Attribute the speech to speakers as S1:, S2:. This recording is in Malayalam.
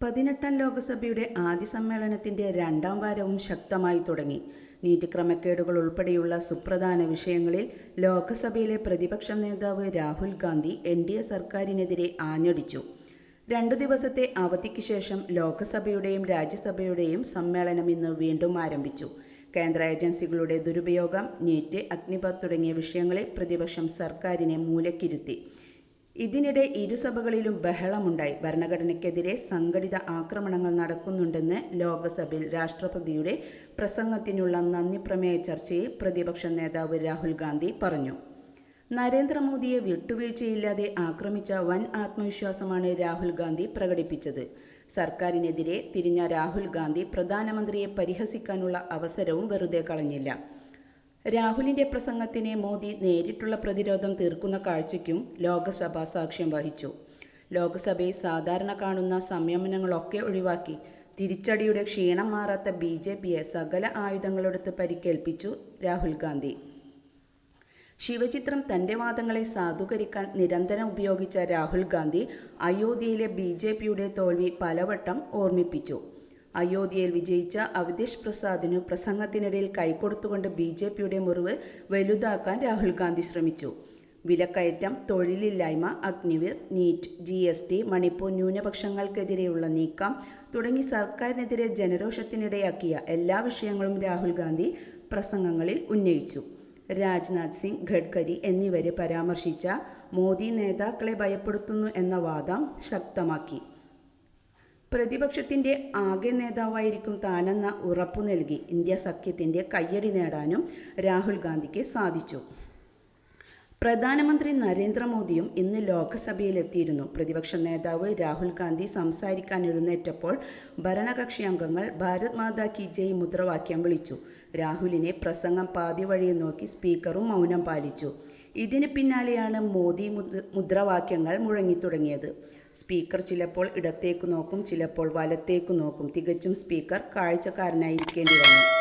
S1: പതിനെട്ടാം ലോകസഭയുടെ ആദ്യ സമ്മേളനത്തിന്റെ രണ്ടാം വാരവും ശക്തമായി തുടങ്ങി. നീറ്റ് ക്രമക്കേടുകൾ ഉൾപ്പെടെയുള്ള സുപ്രധാന വിഷയങ്ങളിൽ ലോക്സഭയിലെ പ്രതിപക്ഷ നേതാവ് രാഹുൽ ഗാന്ധി എൻഡിഎ സർക്കാരിനെതിരെ ആഞ്ഞടിച്ചു. രണ്ടു ദിവസത്തെ അവധിക്ക് ശേഷം ലോക്സഭയുടെയും രാജ്യസഭയുടെയും സമ്മേളനം ഇന്ന് വീണ്ടും ആരംഭിച്ചു. കേന്ദ്ര ഏജൻസികളുടെ ദുരുപയോഗം, നീറ്റ്, അഗ്നിപത് തുടങ്ങിയ വിഷയങ്ങളിൽ പ്രതിപക്ഷം സർക്കാരിനെ മൂലയ്ക്കിരുത്തി. ഇതിനിടെ ഇരുസഭകളിലും ബഹളമുണ്ടായി. ഭരണഘടനയ്ക്കെതിരെ സംഘടിത ആക്രമണങ്ങൾ നടക്കുന്നുണ്ടെന്ന് ലോക്സഭയിൽ രാഷ്ട്രപതിയുടെ പ്രസംഗത്തിനുള്ള നന്ദിപ്രമേയ ചർച്ചയിൽ പ്രതിപക്ഷ നേതാവ് രാഹുൽ ഗാന്ധി പറഞ്ഞു. നരേന്ദ്രമോദിയെ വിട്ടുവീഴ്ചയില്ലാതെ ആക്രമിച്ച വൻ ആത്മവിശ്വാസമാണ് രാഹുൽ ഗാന്ധി പ്രകടിപ്പിച്ചത്. സർക്കാരിനെതിരെ തിരിഞ്ഞ രാഹുൽ ഗാന്ധി പ്രധാനമന്ത്രിയെ പരിഹസിക്കാനുള്ള അവസരവും വെറുതെ കളഞ്ഞില്ല. രാഹുലിന്റെ പ്രസംഗത്തിന് മോദി നേരിട്ടുള്ള പ്രതിരോധം തീർക്കുന്ന കാഴ്ചയ്ക്കും ലോകസഭ സാക്ഷ്യം വഹിച്ചു. ലോക്സഭയിൽ സാധാരണ കാണുന്ന സംയമനങ്ങളൊക്കെ ഒഴിവാക്കി തിരിച്ചടിയുടെ ക്ഷീണം മാറാത്ത ബി ജെ പിയെ സകല ആയുധങ്ങളെടുത്ത് പരിക്കേൽപ്പിച്ചു രാഹുൽ ഗാന്ധി. ശിവചിത്രം തന്റെ വാദങ്ങളെ സാധൂകരിക്കാൻ നിരന്തരം ഉപയോഗിച്ച രാഹുൽ ഗാന്ധി അയോധ്യയിലെ ബിജെപിയുടെ തോൽവി പലവട്ടം ഓർമ്മിപ്പിച്ചു. അയോധ്യയിൽ വിജയിച്ച അവധേഷ് പ്രസാദിനു പ്രസംഗത്തിനിടയിൽ കൈകൊടുത്തുകൊണ്ട് ബി ജെ പിയുടെ മുറിവ് വലുതാക്കാൻ രാഹുൽ ഗാന്ധി ശ്രമിച്ചു. വിലക്കയറ്റം, തൊഴിലില്ലായ്മ, Agniveer, NEET, G S T Manipur ന്യൂനപക്ഷങ്ങൾക്കെതിരെയുള്ള നീക്കം തുടങ്ങി സർക്കാരിനെതിരെ ജനരോഷത്തിനിടയാക്കിയ എല്ലാ വിഷയങ്ങളും രാഹുൽ ഗാന്ധി പ്രസംഗങ്ങളിൽ ഉന്നയിച്ചു. രാജ്നാഥ് സിംഗ്, ഗഡ്കരി എന്നിവരെ പരാമർശിച്ച മോദി നേതാക്കളെ ഭയപ്പെടുത്തുന്നു എന്ന വാദം ശക്തമാക്കി. പ്രതിപക്ഷത്തിന്റെ ആകെ നേതാവായിരിക്കും താനെന്ന ഉറപ്പു നൽകി ഇന്ത്യ സഖ്യത്തിന്റെ കയ്യടി നേടാനും രാഹുൽ ഗാന്ധിക്ക് സാധിച്ചു. പ്രധാനമന്ത്രി നരേന്ദ്രമോദിയും ഇന്ന് ലോക്സഭയിലെത്തിയിരുന്നു. പ്രതിപക്ഷ നേതാവ് രാഹുൽ ഗാന്ധി സംസാരിക്കാൻ എഴുന്നേറ്റപ്പോൾ ഭരണകക്ഷി അംഗങ്ങൾ ഭാരത് മാതാ കി ജയ് മുദ്രാവാക്യം വിളിച്ചു. രാഹുലിനെ പ്രസംഗം പാതിവഴിയിൽ നോക്കി സ്പീക്കറും മൗനം പാലിച്ചു. ഇതിന് പിന്നാലെയാണ് മോദി മുദ്രാവാക്യങ്ങൾ മുഴങ്ങിത്തുടങ്ങിയത്. സ്പീക്കർ ചിലപ്പോൾ ഇടത്തേക്ക് നോക്കും, ചിലപ്പോൾ വലത്തേക്ക് നോക്കും. തികച്ചും സ്പീക്കർ കാഴ്ചക്കാരനായിരിക്കേണ്ടി വന്നു.